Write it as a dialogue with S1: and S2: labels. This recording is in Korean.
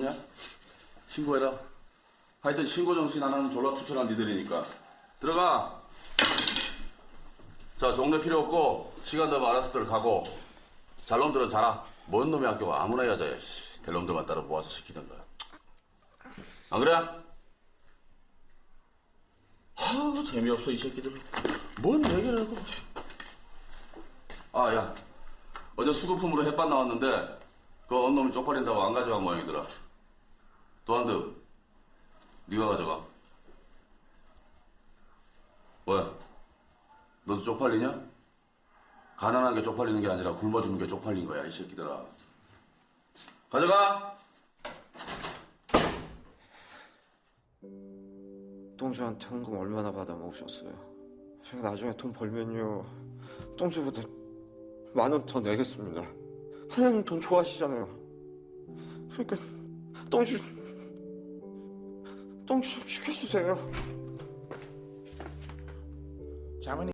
S1: 잡혔냐? 신고해라. 하여튼 신고 정신 안 하는 졸라 투철한 니들이니까. 들어가! 자, 종례 필요 없고, 시간 되면 알아서들 가고, 잘 놈들은 자라. 뭔 놈의 학교가 아무나 여자야, 씨. 될 놈들만 따로 모아서 시키던가. 안 그래? 하, 재미없어, 이 새끼들. 뭔 얘기를 하고. 아, 야. 어제 수급품으로 햇반 나왔는데, 그 언놈이 쪽팔린다고 안 가져간 모양이더라. 도안드, 네가 가져가. 뭐야? 너도 쪽팔리냐? 가난한 게 쪽팔리는 게 아니라 굶어 죽는 게 쪽팔린 거야, 이 새끼들아. 가져가!
S2: 똥주한테 헌금 얼마나 받아 먹으셨어요? 제가 나중에 돈 벌면요 똥주보다 만 원 더 내겠습니다 하나님 돈 좋아하시잖아요 그러니까 똥주 똥주 좀 죽여주세요.
S3: 장모님